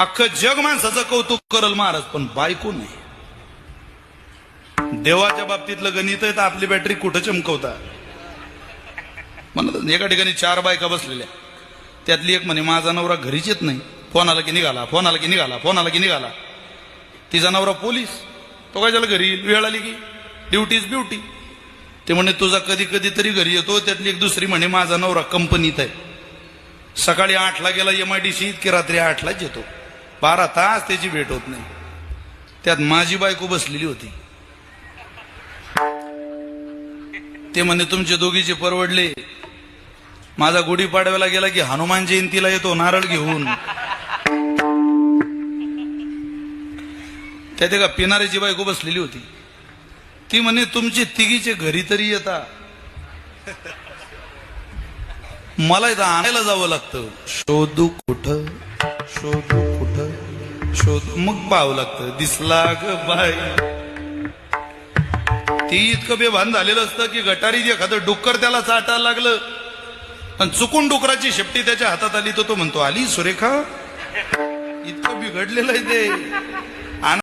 अख्खं जग माणसाचं कौतुक करल महाराज पण बायको नाही. देवाच्या बाबतीतलं गणित आहे तर आपली बॅटरी कुठं चमकवता? म्हणत एका ठिकाणी चार बायका बसलेल्या त्यातली एक म्हणे माझा नवरा घरीच येत नाही. फोन आला की निघाला फोन आला की निघाला फोन आला की निघाला. तिचा नवरा पोलीस. तो काय झाला घरी वेळ आली की? ड्युटी इज ब्युटी ते म्हणे तुझा कधी कधी तरी घरी येतो. त्यातली एक दुसरी म्हणे माझा नवरा कंपनीत आहे. सकाळी आठला गेला एम आय डी सी की रात्री आठलाच येतो. बारा तास त्याची भेट होत नाही. त्यात माझी बायको बसलेली होती. ते म्हणे तुमचे दोघीचे परवडले. माझा गुढीपाडव्याला गेला की हनुमान जयंतीला येतो नारळ घेऊन. त्यात एका पिनाऱ्याची बायको बसलेली होती. ती म्हणे तुमचे तिघीचे घरी तरी येता. मला इथं आणायला जावं लागतं. शोधू कुठं? शोधू कुठं? शोध मग पाहावं लागतं. दिसला ग बाई. ती इतकं बेभान झालेलं असतं की गटारीत एखादं डुक्कर त्याला चाटायला लागलं. आणि चुकून डुकराची शेपटी त्याच्या हातात आली तर तो म्हणतो आली सुरेखा? इतकं बिघडलेलं आहे ते.